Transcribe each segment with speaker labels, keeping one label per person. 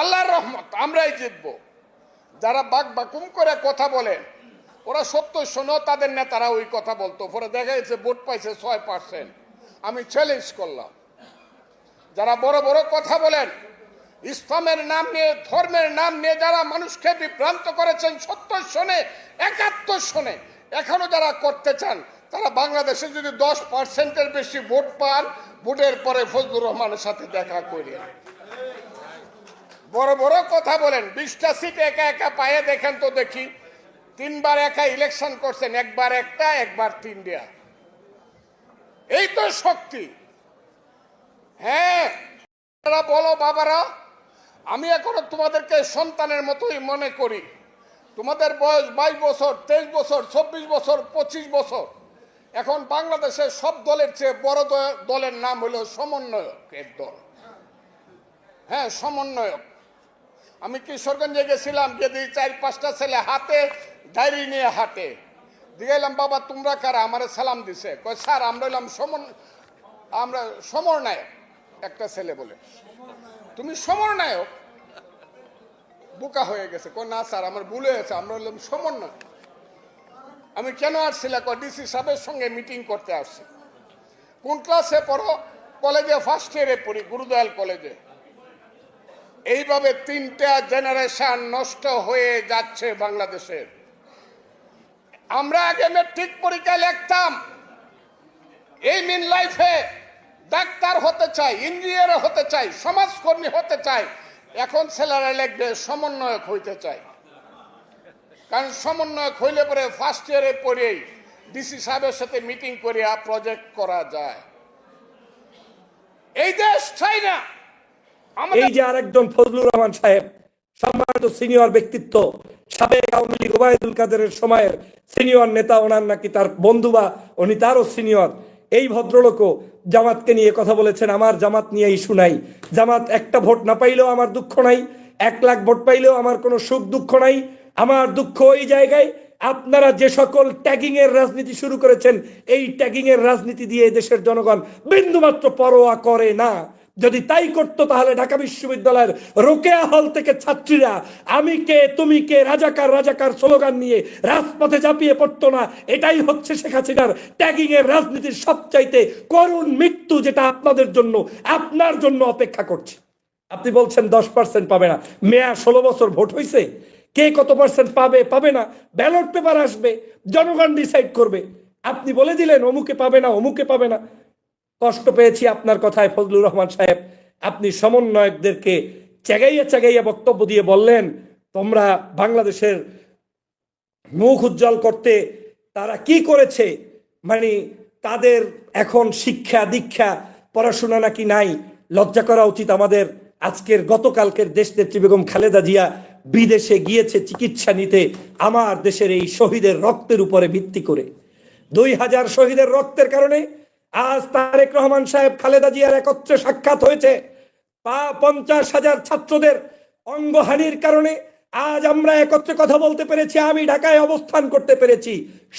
Speaker 1: আল্লাহর রহমত, আমরাই জিতব। যারা বাক বাকুম করে কথা বলেন, ওরা সত্য শোনো, তাদের নেতারা ওই কথা বলতো। পরে দেখা যাচ্ছে ভোট পাইছে ছয় পার্সেন্ট। আমি চ্যালেঞ্জ করলাম। যারা বড় বড় কথা বলেন, ইসলামের নাম নিয়ে, ধর্মের নাম নিয়ে যারা মানুষকে বিভ্রান্ত করেছেন, সত্য শোনে, একাত্তর শোনে, এখনও যারা করতে চান, তারা বাংলাদেশে যদি দশ পার্সেন্টের বেশি ভোট পান, ভোটের পরে ফজলুর রহমানের সাথে দেখা করি বড় বড় কথা বলেন। বিশটা সিট একা একা পায়ে দেখেন তো দেখি। তিনবার একা ইলেকশন করছেন, একবার একটা, একবার তিনটা এই তো শক্তি। হ্যাঁ বলো, বাবারা, আমি এখনও তোমাদেরকে সন্তানের মতোই মনে করি। তোমাদের বয়স বাইশ বছর, তেইশ বছর, চব্বিশ বছর, পঁচিশ বছর। এখন বাংলাদেশের সব দলের চেয়ে বড় দলের নাম হলো সমন্বয়কের দল। হ্যাঁ সমন্বয়ক। আমি কিশোরগঞ্জে গেছিলাম যদি চার, পাঁচটা ছেলে হাতে ডায়েরি নিয়ে হাতে দিয়ে এলাম বাবা, তোমরা কারা? আমার সালাম দিছে। কয়, স্যার, আমরা এলাম সমন আমরা সমর নায়ক একটা ছেলে বলে, তুমি সমর নায়ক বোকা হয়ে গেছে। কয়, না, স্যার, আমার ভুল হয়েছে, আমরা হলাম সমন্বয় আমি কেন আসছিলাম কয়, ডিসি সাহেবের সঙ্গে মিটিং করতে আসছি। কোন ক্লাসে পড়ো? কলেজে, ফার্স্ট ইয়ারে পড়ি, গুরুদয়াল কলেজে। এইভাবে তিনটা জেনারেশন নষ্ট হয়ে যাচ্ছে বাংলাদেশের। আমরা আগে মেট্রিক পরীক্ষায় লিখতাম। এই মিন লাইফে ডাক্তার হতে চাই ইঞ্জিনিয়ার হতে চাই, সমাজকর্মী হতে চাই, এখন ছেলেরা লিখবে সমন্বয়ক হইতে চাই। কারণ সমন্বয়ক হইলে পরে ফার্স্ট ইয়ারে পড়েই ডিসি সাহেবের সাথে মিটিং করিয়া প্রজেক্ট করা যায়। এই দেশ চাই না।
Speaker 2: এই যে আরেকজন ফজলুর রহমান সাহেব, সম্মানিত সিনিয়র ব্যক্তিত্ব, সাবেক আওয়ামী লীগ ওবায়দুল কাদেরের সময়ের সিনিয়র নেতা, ওনার নাকি তার বন্ধু বা উনি তারও সিনিয়র। এই ভদ্রলোকও জামাতকে নিয়ে কথা বলেছেন, আমার জামাত নিয়ে ইস্যু নাই। জামাত একটা ভোট না পাইলেও আমার দুঃখ নাই, এক লাখ ভোট পাইলেও আমার কোনো সুখ দুঃখ নাই। আমার দুঃখ ওই জায়গায়, আপনারা যে সকল ট্যাগিং এর রাজনীতি শুরু করেছেন, এই ট্যাগিং এর রাজনীতি দিয়ে দেশের জনগণ বিন্দুমাত্র পরোয়া করে না। যদি তাই করতো তাহলে ঢাকা বিশ্ববিদ্যালয়ের রোকেয়া হল থেকে ছাত্রীরা, আমি কে, তুমি কে, রাজাকার রাজাকার স্লোগান নিয়ে রাজপথে ঝাঁপিয়ে পড়তো না। এটাই হচ্ছে শেখ হাসিনার ট্যাগিং এর রাজনীতির সবচাইতে করুণ মৃত্যু যেটা আপনাদের জন্য, আপনার জন্য অপেক্ষা করছে। আপনি বলছেন দশ পার্সেন্ট পাবে না। মেয়া ষোলো বছর ভোট হয়েছে কে কত পার্সেন্ট পাবে পাবে না। ব্যালট পেপার আসবে, জনগণ ডিসাইড করবে। আপনি বলে দিলেন, অমুকে পাবে না, অমুকে পাবে না। কষ্ট পেয়েছি আপনার কথায় ফজলুর রহমান সাহেব। আপনি সমন্বয়কদেরকে চেগাইয়া চেগাইয়া বক্তব্য দিয়ে বললেন, তোমরা বাংলাদেশের মুখ উজ্জ্বল করতে তারা কি করেছে? মানে তাদের এখন শিক্ষা, দীক্ষা, পড়াশোনা নাকি নাই? লজ্জা করা উচিত আমাদের। আজকের, গতকালকের দেশ নেত্রী বেগম খালেদা জিয়া বিদেশে গিয়েছে চিকিৎসা নিতে আমার দেশের এই শহীদের রক্তের উপরে ভিত্তি করে। দুই হাজার শহীদের রক্তের কারণে আজ তারেক রহমান সাহেব খালেদা জিয়ার একত্রে সাক্ষাৎ হয়েছে। পা পঞ্চাশ হাজার ছাত্রদের অঙ্গহানির কারণে আজ আমরা একত্রে কথা বলতে পেরেছি, আমি ঢাকায় অবস্থান করতে পেরেছি।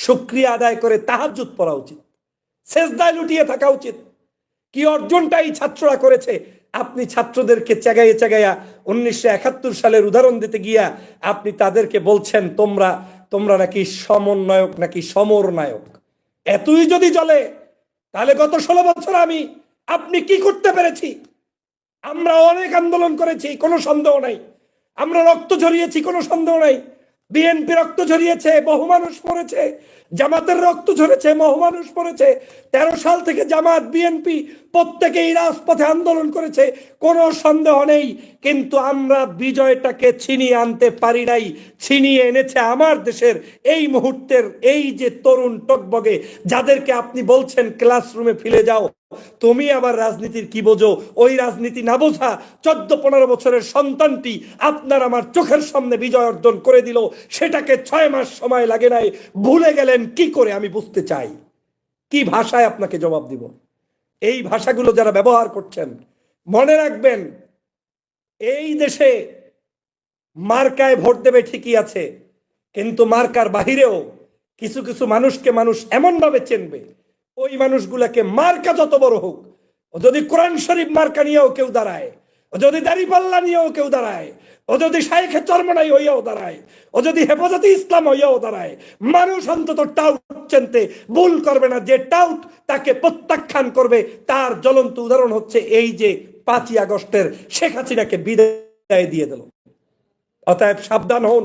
Speaker 2: সুক্রিয়া আদায় করে তাহাজুত পড়া উচিত। শেষদায় লুটিয়ে থাকা উচিত। কি অর্জনটা এই ছাত্ররা করেছে? আপনি ছাত্রদেরকে চেগাইয়ে চেগাইয়া উনিশশো একাত্তর সালের উদাহরণ দিতে গিয়া আপনি তাদেরকে বলছেন, তোমরা তোমরা নাকি সমন্বয়ক, নাকি সমর নায়ক এতই যদি চলে তাহলে গত ষোলো বছর আমি, আপনি কি করতে পেরেছি? আমরা অনেক আন্দোলন করেছি, কোনো সন্দেহ নাই। আমরা রক্ত ঝরিয়েছি, কোনো সন্দেহ নাই। বিএনপি রক্ত ঝরিয়েছে, বহু মানুষ পড়েছে জামাতের রক্ত ঝরেছে, বহু মানুষ পড়েছে তেরো সাল থেকে জামাত বিএনপি প্রত্যেকেই রাজপথে আন্দোলন করেছে, কোনো সন্দেহ নেই, কিন্তু আমরা বিজয়টাকে ছিনিয়ে আনতে পারি নাই, ছিনিয়ে এনেছে আমার দেশের এই মুহূর্তের এই যে তরুণ টকবগে, যাদেরকে আপনি বলছেন ক্লাসরুমে ফিরে যাও। তুমি আবার রাজনীতির কি বোঝো? ওই রাজনীতি না বোঝা চোদ্দ পনেরো বছরের সন্তানটি আপনার আমার চোখের সামনে বিজয় অর্জন করে দিল। সেটাকে ছয় মাস সময় লাগে নাই। ভুলে গেলেন কি করে আমি বুঝতে চাই। কি ভাষায় আপনাকে জবাব দিব? এই ভাষাগুলো যারা ব্যবহার করছেন, মনে রাখবেন, এই দেশে মার্কায় ভোট দেবে ঠিকই আছে, কিন্তু মার্কার বাহিরেও কিছু কিছু মানুষকে মানুষ এমনভাবে চেনবে ওই মানুষগুলাকে মার্কা যত বড় হোক যদি কোরআন শরীফ মার্কা নিয়েও কেউ দাঁড়ায়, ও যদি দাঁড়িপাল্লা নিয়েও কেউ দাঁড়ায়, ও যদি শাইখে চর্মনাই হইয়াও দাঁড়ায়, ও যদি হেফাজতে ইসলাম হইয়াও দাঁড়ায়, মানুষ অন্তত টাউট চিনতে ভুল করবে না, যে টাউট তাকে প্রত্যাখ্যান করবে, তার জ্বলন্ত উদাহরণ হচ্ছে এই যে পাঁচই আগস্টের শেখ হাসিনাকে বিদায় দিয়ে দিল। অতএব সাবধান হন।